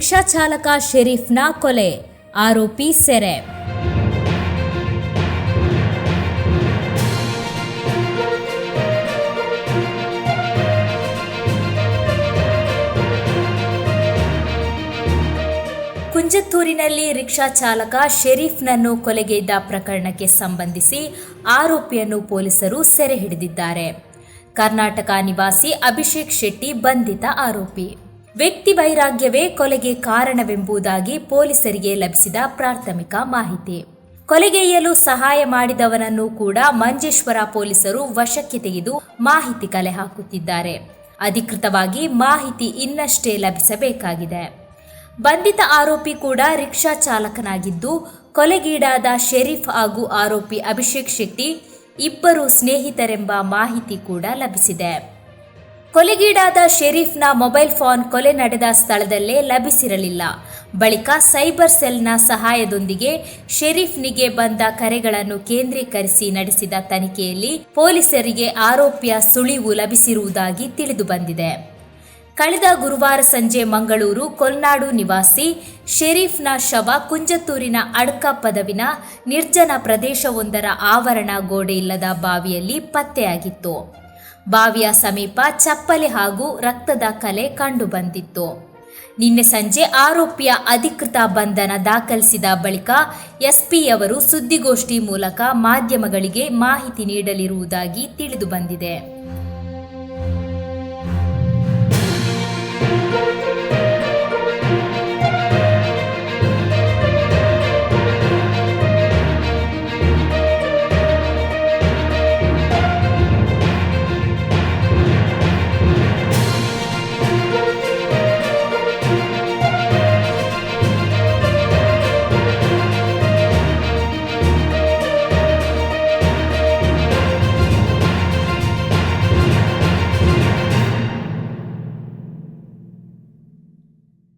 Rickshaw ಚಾಲಕ ಶರೀಫ್ನ ಕೊಲೆ, ಆರೋಪಿ ಸೆರೆ. ಕುಂಜತ್ತೂರಿನಲ್ಲಿ ರಿಕ್ಷಾ ಚಾಲಕ ಶರೀಫ್ನನ್ನು ಕೊಲೆಗೈದ ಪ್ರಕರಣಕ್ಕೆ ಸಂಬಂಧಿಸಿ ಆರೋಪಿಯನ್ನು ಪೊಲೀಸರು ಸೆರೆ ಹಿಡಿದಿದ್ದಾರೆ. ಕರ್ನಾಟಕ ನಿವಾಸಿ ಅಭಿಷೇಕ್ ಶೆಟ್ಟಿ ಬಂಧಿತ ಆರೋಪಿ. ವ್ಯಕ್ತಿ ವೈರಾಗ್ಯವೇ ಕೊಲೆಗೆ ಕಾರಣವೆಂಬುದಾಗಿ ಪೊಲೀಸರಿಗೆ ಲಭಿಸಿದ ಪ್ರಾಥಮಿಕ ಮಾಹಿತಿ. ಕೊಲೆಗೈಯಲು ಸಹಾಯ ಮಾಡಿದವನನ್ನು ಕೂಡ ಮಂಜೇಶ್ವರ ಪೊಲೀಸರು ವಶಕ್ಕೆ ತೆಗೆದು ಮಾಹಿತಿ ಕಲೆ ಹಾಕುತ್ತಿದ್ದಾರೆ. ಅಧಿಕೃತವಾಗಿ ಮಾಹಿತಿ ಇನ್ನಷ್ಟೇ ಲಭಿಸಬೇಕಾಗಿದೆ. ಬಂಧಿತ ಆರೋಪಿ ಕೂಡ ರಿಕ್ಷಾ ಚಾಲಕನಾಗಿದ್ದು, ಕೊಲೆಗೀಡಾದ ಶರೀಫ್ ಹಾಗೂ ಆರೋಪಿ ಅಭಿಷೇಕ್ ಶೆಟ್ಟಿ ಇಬ್ಬರು ಸ್ನೇಹಿತರೆಂಬ ಮಾಹಿತಿ ಕೂಡ ಲಭಿಸಿದೆ. ಕೊಲೆಗೀಡಾದ ಶೆರೀಫ್ನ ಮೊಬೈಲ್ ಫೋನ್ ಕೊಲೆ ನಡೆದ ಸ್ಥಳದಲ್ಲೇ ಲಭಿಸಿರಲಿಲ್ಲ. ಬಳಿಕ ಸೈಬರ್ ಸೆಲ್ನ ಸಹಾಯದೊಂದಿಗೆ ಶೆರೀಫ್ನಿಗೆ ಬಂದ ಕರೆಗಳನ್ನು ಕೇಂದ್ರೀಕರಿಸಿ ನಡೆಸಿದ ತನಿಖೆಯಲ್ಲಿ ಪೊಲೀಸರಿಗೆ ಆರೋಪಿಯ ಸುಳಿವು ಲಭಿಸಿರುವುದಾಗಿ ತಿಳಿದುಬಂದಿದೆ. ಕಳೆದ ಗುರುವಾರ ಸಂಜೆ ಮಂಗಳೂರು ಕೊಲ್ನಾಡು ನಿವಾಸಿ ಶೆರೀಫ್ನ ಶವ ಕುಂಜತ್ತೂರಿನ ಅಡ್ಕ ಪದವಿನ ನಿರ್ಜನ ಪ್ರದೇಶವೊಂದರ ಆವರಣ ಗೋಡೆ ಇಲ್ಲದ ಬಾವಿಯಲ್ಲಿ ಪತ್ತೆಯಾಗಿತ್ತು. ಬಾವಿಯ ಸಮೀಪ ಚಪ್ಪಲಿ ಹಾಗೂ ರಕ್ತದ ಕಲೆ ಕಂಡುಬಂದಿತ್ತು. ನಿನ್ನೆ ಸಂಜೆ ಆರೋಪಿಯ ಅಧಿಕೃತ ಬಂಧನ ದಾಖಲಿಸಿದ ಬಳಿಕ ಎಸ್ಪಿಯವರು ಸುದ್ದಿಗೋಷ್ಠಿ ಮೂಲಕ ಮಾಧ್ಯಮಗಳಿಗೆ ಮಾಹಿತಿ ನೀಡಲಿರುವುದಾಗಿ ತಿಳಿದು ಬಂದಿದೆ